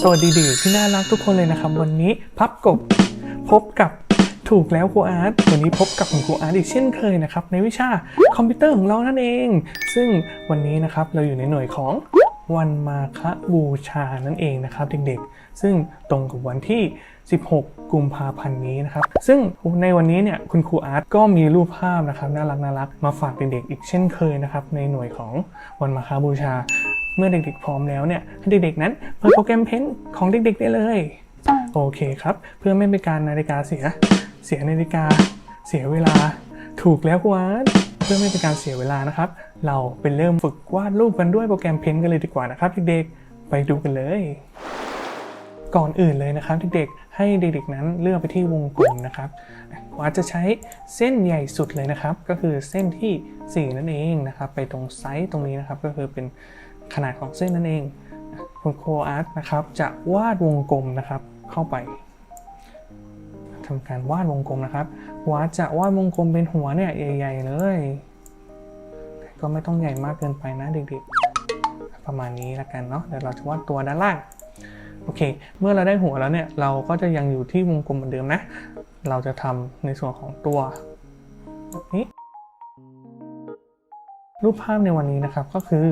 สวัสดีเด็กที่น่ารักทุกคนเลยนะครับ วันนี้พับกบพบกับถูกแล้วครูอาร์ตวันนี้พบกับคุณครูอาร์ตอีกเช่นเคยนะครับ ในวิชาคอมพิวเตอร์ของเรานั่นเอง ซึ่งวันนี้นะครับเราอยู่ในหน่วยของวันมาฆบูชานั่นเองนะครับเด็กๆ ซึ่งตรงกับวันที่ 16 กุมภาพันธ์นี้นะครับ ซึ่งในวันนี้เนี่ยคุณครูอาร์ตก็มีรูปภาพนะครับน่ารักน่ารักมาฝากเด็กๆอีกเช่นเคยนะครับในหน่วยของวันมาฆบูชา เมื่อเด็กๆพร้อมแล้วเนี่ยให้เด็กๆนั้นเปิดโปรแกรมเพนของเด็กๆได้เลย โอเคครับ เพื่อไม่เป็นการนาฬิกาเสีย เสียนาฬิกา เสียเวลา ถูกแล้วกวาดเพื่อไม่เป็นการเสียเวลานะครับ เราไปเริ่มฝึกวาดรูปกันด้วยโปรแกรมเพนกันเลยดีกว่านะครับเด็กๆไปดูกันเลยก่อนอื่นเลยนะครับเด็กๆ ให้เด็กๆนั้นเลือกไปที่วงกลมนะครับว่าจะใช้เส้นใหญ่สุดเลยนะครับ ก็คือเส้นที่ 4 นั่นเองนะครับ ไปตรงไซส์ตรงนี้นะครับ ก็คือเป็น ขนาดของเส้นนั่นเอง คุณโคอาร์ตนะครับจะวาดวงกลมนะครับเข้าไปทำการวาดวงกลมนะครับวาดจะวาดวงกลมเป็นหัวเนี่ยใหญ่ๆเลยแต่ก็ไม่ต้องใหญ่มากเกินไปนะเด็กๆ ประมาณนี้ละกันเนาะเดี๋ยวเราจะวาดตัวด้านล่างโอเค เมื่อเราได้หัวแล้วเนี่ย เราก็จะยังอยู่ที่วงกลมเหมือนเดิมนะ เราจะทำในส่วนของตัวนี้ รูปภาพในวันนี้นะครับก็คือ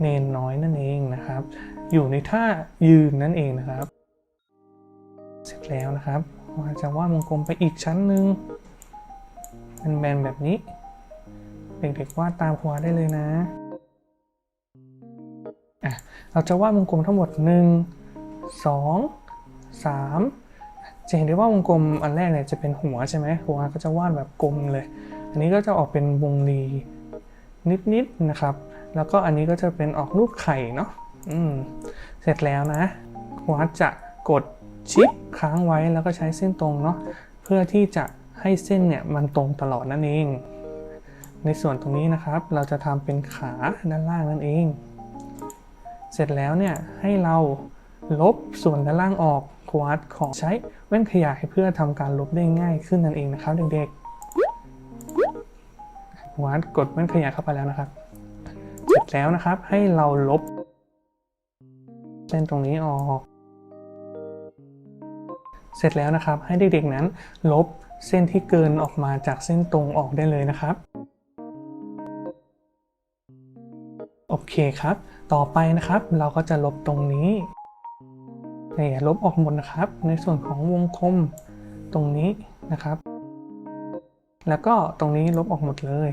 เนนน้อยนั่นเองนะครับ อยู่ในท่ายืนนั่นเองนะครับ เสร็จแล้วนะครับเราจะวาดวงกลมไปอีกชั้นหนึ่งเป็นแบนๆแบบนี้ เด็กๆวาดตามครูได้เลยนะอะเราจะวาดวงกลมทั้งหมด 1 2 3 จะเห็นได้ว่าวงกลมอันแรกเนี่ยจะเป็นหัวใช่ไหมหัวก็จะวาดแบบกลมเลย อันนี้ก็จะออกเป็นวงรีนิดๆนะครับ แล้วก็อันนี้ก็จะเป็นออกรูปไข่เนาะอืมเสร็จแล้วนะวัดจะกดชิปค้างไว้แล้วก็ใช้เส้นตรงเนาะเพื่อที่จะให้เส้นเนี่ยมันตรงตลอดนั่นเอง ในส่วนตรงนี้นะครับ เราจะทำเป็นขาด้านล่างนั่นเอง เสร็จแล้วเนี่ยให้เราลบส่วนด้านล่างออกควาดขอใช้แว่นขยายเพื่อทำการลบได้ง่ายขึ้นนั่นเองนะครับเด็กๆควาดกดแว่นขยายเข้าไปแล้วนะครับ แล้วนะครับ ให้เราลบ เส้นตรงนี้ออก เสร็จแล้วนะครับ ให้เด็กๆนั้น ลบเส้นที่เกินออกมาจากเส้นตรงออกได้เลยนะครับ โอเคครับ ต่อไปนะครับ เราก็จะลบตรงนี้นี่ลบออกหมดนะครับ ในส่วนของวงกลมตรงนี้นะครับ แล้วก็ตรงนี้ลบออกหมดเลย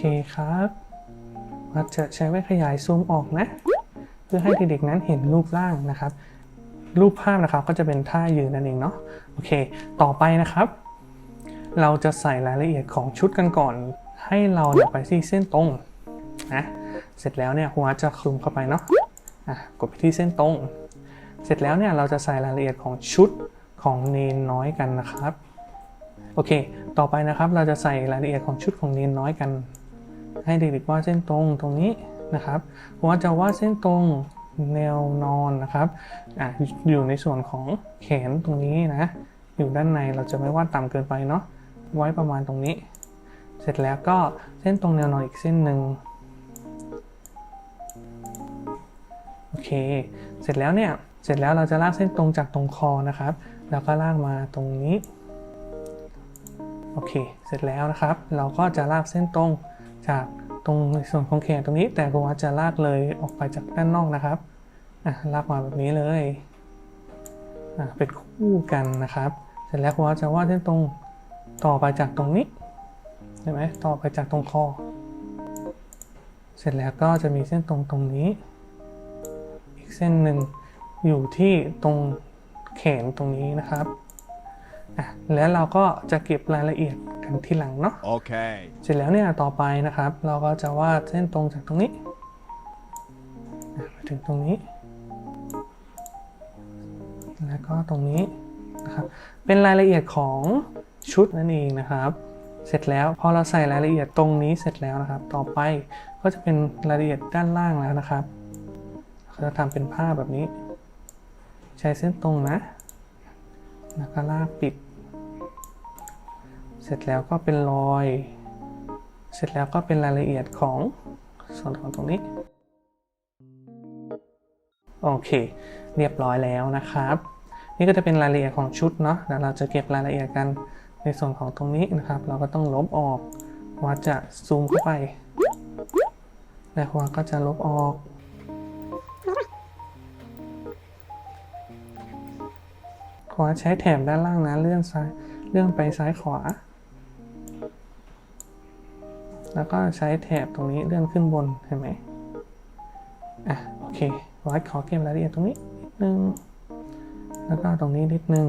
เคครับเราจะใช้ไว้ขยายซูมออกนะ เพื่อให้เด็กๆนั้นเห็นรูปร่างนะครับ รูปภาพนะครับก็จะเป็นท่ายืนนั่นเองเนาะโอเค ต่อไปนะครับ เราจะใส่รายละเอียดของชุดกันก่อน ให้เราเนี่ยไปที่เส้นตรงนะเสร็จแล้วเนี่ยหัวจะคลุมเข้าไปเนาะอะกดไปที่เส้นตรง เสร็จแล้วเนี่ยเราจะใส่รายละเอียดของชุดของเนนน้อยกันนะครับโอเค ต่อไปนะครับเราจะใส่รายละเอียดของชุดของเนนน้อยกัน ให้เด็กๆวาดเส้นตรงตรงนี้นะครับหัวจะวาดเส้นตรงแนวนอนนะครับออยู่ในส่วนของแขนตรงนี้นะ อยู่ด้านในเราจะไม่วาดต่ำเกินไปเนาะ ไว้ประมาณตรงนี้ เสร็จแล้วก็เส้นตรงแนวนอนอีกเส้นหนึ่งโอเค เสร็จแล้วเนี่ย เสร็จแล้วเราจะลากเส้นตรงจากตรงคอนะครับ แล้วก็ลากมาตรงนี้ โอเค เสร็จแล้วนะครับ เราก็จะลากเส้นตรง จากตรงส่วนของแขนตรงนี้ แต่ผมว่าจะลากเลยออกไปจากด้านนอกนะครับอะลากมาแบบนี้เลยอะเป็นคู่กันนะครับ เสร็จแล้วผมว่าจะวาดเส้นตรงต่อไปจากตรงนี้ใช่ไหมต่อไปจากตรงคอ เสร็จแล้วก็จะมีเส้นตรงตรงนี้ อีกเส้นหนึ่งอยู่ที่ตรงแขนตรงนี้นะครับ แล้วเราก็จะเก็บรายละเอียดกันทีหลังเนาะ Okay. เสร็จแล้วเนี่ยต่อไปนะครับ เราก็จะวาดเส้นตรงจากตรงนี้อะมาถึงตรงนี้ แล้วก็ตรงนี้นะครับเป็นรายละเอียดของชุดนั่นเองนะครับ เสร็จแล้วพอเราใส่รายละเอียดตรงนี้เสร็จแล้วนะครับ ต่อไปก็จะเป็นรายละเอียดด้านล่างแล้วนะครับเราจะทำเป็นผ้าแบบนี้ ใช้เส้นตรงนะ แล้วก็ลากปิด เสร็จแล้วก็เป็นรอย เสร็จแล้วก็เป็นรายละเอียดของส่วนของตรงนี้ โอเค เรียบร้อยแล้วนะครับ นี่ก็จะเป็นรายละเอียดของชุดเนาะแล้วเราจะเก็บรายละเอียดกันในส่วนของตรงนี้นะครับ เราก็ต้องลบออกว่าจะซูมเข้าไป แล้วว่าก็จะลบออก วาใช้แถบด้านล่างนะเลื่อนซ้ายเลื่อนไปซ้ายขวา แล้วก็ใช้แถบตรงนี้เลื่อนขึ้นบนเห็นไหมอะโอเควัดขอเก็บรายละเอียดตรงนี้นิดนึงแล้วก็ตรงนี้นิดนึง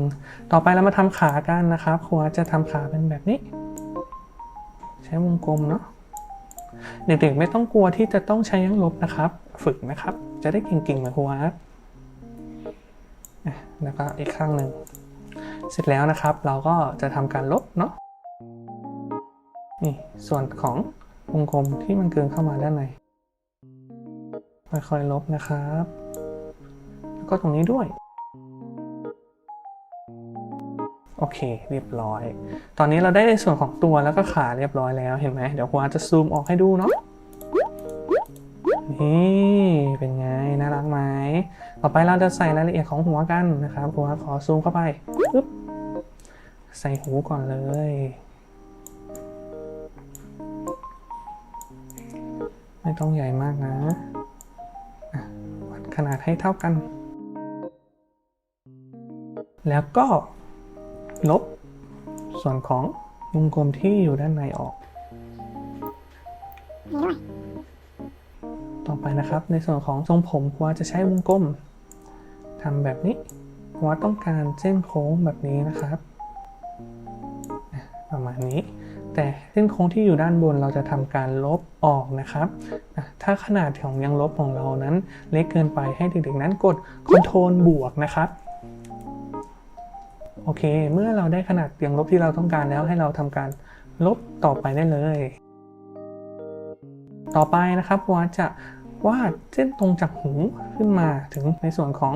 ต่อไปเรามาทำขากันนะครับครูอาร์ตจะทำขาเป็นแบบนี้ ใช้วงกลมเนาะเด็กๆไม่ต้องกลัวที่จะต้องใช้ยังลบนะครับ ฝึกนะครับ จะได้เก่งๆเหมือนครูอาร์ แล้วก็อีกข้างหนึ่ง เสร็จแล้วนะครับ เราก็จะทำการลบเนาะนี่ส่วนของวงกลมที่มันเกินเข้ามาด้านในค่อยๆลบนะครับ แล้วก็ตรงนี้ด้วย โอเค เรียบร้อย ตอนนี้เราได้ในส่วนของตัวแล้วก็ขาเรียบร้อยแล้วเห็นไหมเดี๋ยวครูอาร์ตจะซูมออกให้ดูเนาะนี่เป็นไง น่ารักไหม ต่อไปเราจะใส่รายละเอียดของหัวกันนะครับครูอาร์ตขอซูมเข้าไปปึ๊บใส่หูก่อนเลย ไม่ต้องใหญ่มากนะอะวัดขนาดให้เท่ากัน แล้วก็ลบส่วนของวงกลมที่อยู่ด้านในออก ต่อไปนะครับในส่วนของทรงผมครูจะใช้วงกลม ทำแบบนี้ครูต้องการเส้นโค้งแบบนี้นะครับ ประมาณนี้ แต่เส้นโค้งที่อยู่ด้านบนเราจะทำการลบออกนะครับ ถ้าขนาดของยังลบของเรานั้น เล็กเกินไปให้เด็กๆนั้นกด Ctrl บวกนะครับโอเค เมื่อเราได้ขนาดยังลบที่เราต้องการแล้วให้เราทำการลบต่อไปได้เลย ต่อไปนะครับว่าจะวาดเส้นตรงจากหูขึ้นมาถึงในส่วนของ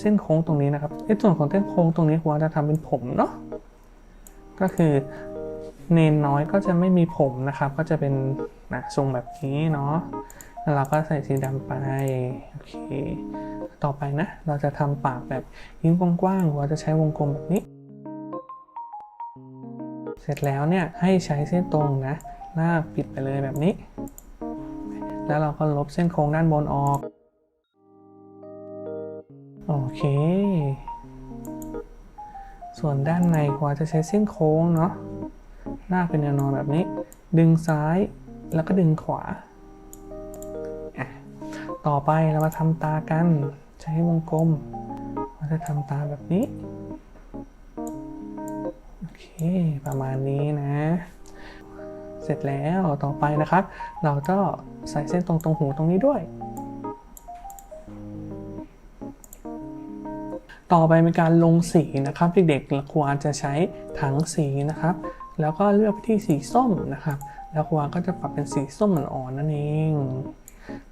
เส้นโค้งตรงนี้นะครับในส่วนของเส้นโค้งตรงนี้ว่าจะทำเป็นผมเนาะก็คือเนนน้อยก็จะไม่มีผมนะครับ ก็จะเป็นนะทรงแบบนี้เนาะแล้วเราก็ใส่สีดำไปโอเคต่อไปนะ เราจะทำปากแบบยิ้มกว้างๆเราจะใช้วงกลมแบบนี้ เสร็จแล้วเนี่ยให้ใช้เส้นตรงนะลากปิดไปเลยแบบนี้ แล้วเราก็ลบเส้นโค้งด้านบนออก โอเค ส่วนด้านในกว่าจะใช้เส้นโค้งเนาะลาเป็นแนวนอนแบบนี้ ดึงซ้ายแล้วก็ดึงขวา ต่อไปเรามาทำตากัน ใช้วงกลมเราจะทำตาแบบนี้ โอเค ประมาณนี้นะ เสร็จแล้วต่อไปนะครับ เราก็ใส่เส้นตรงตรงหูตรงนี้ด้วย ต่อไปเป็นการลงสีนะครับเด็กๆควรจะใช้ถังสีนะครับ แล้วก็เลือกไปที่สีส้มนะครับ แล้วควรก็จะปรับเป็นสีส้มอ่อนๆนั่นเอง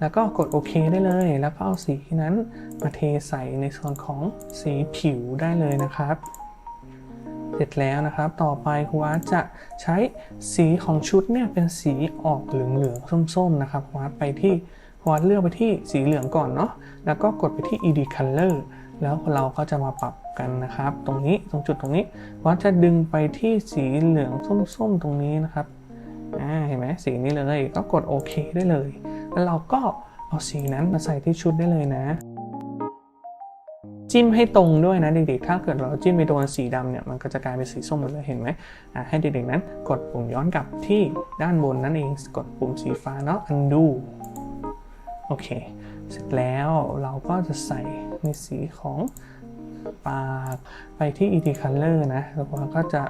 แล้วก็กดโอเคได้เลย แล้วก็เอาสีนั้นมาเทใส่ในส่วนของสีผิวได้เลยนะครับเสร็จแล้วนะครับ ต่อไปครูอาร์จะใช้สีของชุดเนี่ยเป็นสีออกเหลืองๆส้มๆนะครับครูอาร์ไปที่ครูอาร์เลือกไปที่สีเหลืองก่อนเนาะ แล้วก็กดไปที่ ed color แล้วเราก็จะมาปรับกันนะครับ ตรงนี้ตรงจุดตรงนี้ว่าจะดึงไปที่สีเหลืองส้มๆตรงนี้นะครับอ่าเห็นไหมสีนี้เลยก็กดโอเคได้เลย แล้วเราก็เอาสีนั้นมาใส่ที่ชุดได้เลยนะ จิ้มให้ตรงด้วยนะเด็กๆ ถ้าเกิดเราจิ้มไปโดนสีดำเนี่ยมันก็จะกลายเป็นสีส้มหมดเลยเห็นไหมอะให้เด็กๆนั้นกดปุ่มย้อนกลับที่ด้านบนนั่นเองกดปุ่มสีฟ้าเนาะ undo โอเค เสร็จแล้วเราก็จะใส่ในสีของปากไปที่ ED color นะ แล้วเราก็จะ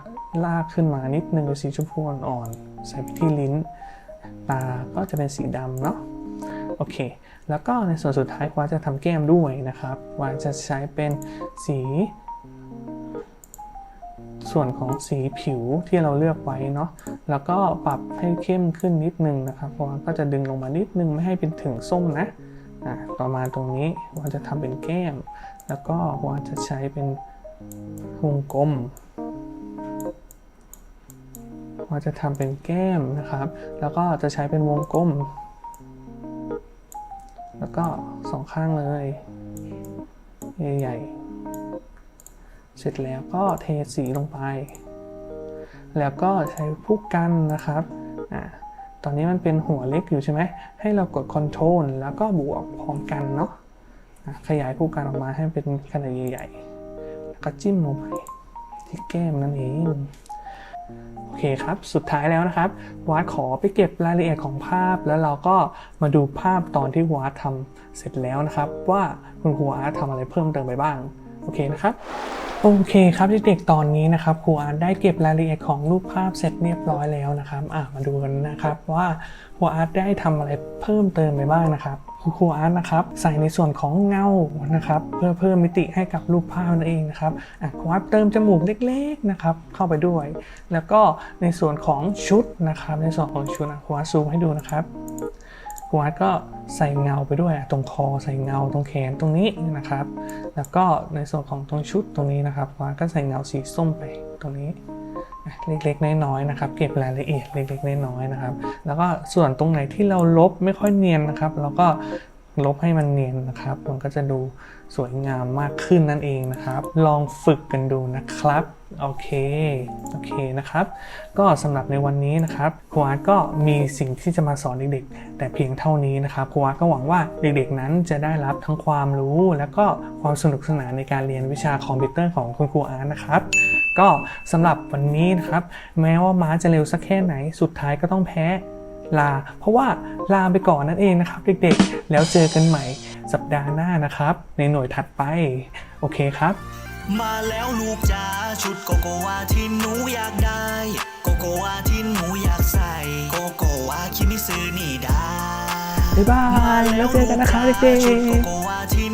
ลากขึ้นมานิดนึงเป็นสีชมพูอ่อนๆ ใส่ไปที่ลิ้น ตาก็จะเป็นสีดำเนาะ โอเค แล้วก็ในส่วนสุดท้ายว่าจะทำแก้มด้วยนะครับว่าจะใช้เป็นสี ส่วนของสีผิวที่เราเลือกไว้เนาะ แล้วก็ปรับให้เข้มขึ้นนิดนึงนะครับเพราะว่าก็จะดึงลงมานิดนึงไม่ให้เป็นถึงส้มนะ ต่อมาตรงนี้ว่าจะทำเป็นแก้ม แล้วก็ว่าจะใช้เป็นวงกลมว่าจะทำเป็นแก้มนะครับ แล้วก็จะใช้เป็นวงกลม แล้วก็สองข้างเลยใหญ่ๆเสร็จแล้วก็เทสีลงไป แล้วก็ใช้ผู้กันนะครับอ่า ตอนนี้มันเป็นหัวเล็กอยู่ใช่ไหม ให้เรากด Ctrl แล้วก็บวกพร้อมกันเนาะขยายผู้กันออกมาให้เป็นขนาดใหญ่ๆ แล้วก็จิ้มลงไปที่แก้มนั่นเองโอเคครับ สุดท้ายแล้วนะครับวาดขอไปเก็บรายละเอียดของภาพ แล้วเราก็มาดูภาพตอนที่วาดทำเสร็จแล้วนะครับ ว่าคุณครูอาร์ทำอะไรเพิ่มเติมไปบ้าง โอเคนะครับ โอเคครับเด็กๆตอนนี้นะครับครูอาร์ตได้เก็บรายละเอียดของรูปภาพเสร็จเรียบร้อยแล้วนะครับอะมาดูกันนะครับว่าครูอาร์ตได้ทำอะไรเพิ่มเติมไปบ้างนะครับครูอาร์ตนะครับใส่ในส่วนของเงานะครับเพื่อเพิ่มมิติให้กับรูปภาพนั่นเองนะครับอะครูอาร์ตเติมจมูกเล็กๆนะครับเข้าไปด้วย แล้วก็ในส่วนของชุดนะครับในส่วนของชุดครูอาร์ตซูมให้ดูนะครับ ครูอาร์ตก็ใส่เงาไปด้วยตรงคอใส่เงาตรงแขนตรงนี้นะครับ แล้วก็ในส่วนของตรงชุดตรงนี้นะครับครูอาร์ตก็ใส่เงาสีส้มไปตรงนี้เล็กๆน้อยๆนะครับ เก็บรายละเอียดเล็กๆน้อยๆนะครับ แล้วก็ส่วนตรงไหนที่เราลบไม่ค่อยเนียนนะครับ เราก็ลบให้มันเนียนนะครับ มันก็จะดู สวยงามมากขึ้นนั่นเองนะครับ ลองฝึกกันดูนะครับ โอเค โอเคนะครับ ก็สำหรับในวันนี้นะครับครูอาร์ตก็มีสิ่งที่จะมาสอนเด็กๆ แต่เพียงเท่านี้นะครับครูอาร์ตก็หวังว่าเด็กๆนั้นจะได้รับทั้งความรู้ และก็ความสนุกสนานในการเรียนวิชาคอมพิวเตอร์ของคุณครูอาร์ตนะครับก็สำหรับวันนี้นะครับ แม้ว่าม้าจะเร็วสักแค่ไหนสุดท้ายก็ต้องแพ้ลา เพราะว่าลาไปก่อนนั่นเองนะครับ เด็กๆ แล้วเจอกันใหม่ สัปดาห์หน้านะครับ ในหน่วยถัดไป โอเคครับ มาแล้วลูกจ๋าชุดโกโกวาที่หนูอยากได้ โกโกวาที่หนูอยากใส่ โกโกวาคิมิซึนี่ได้บ๊ายบายแล้วเจอกันนะครับเด็กๆ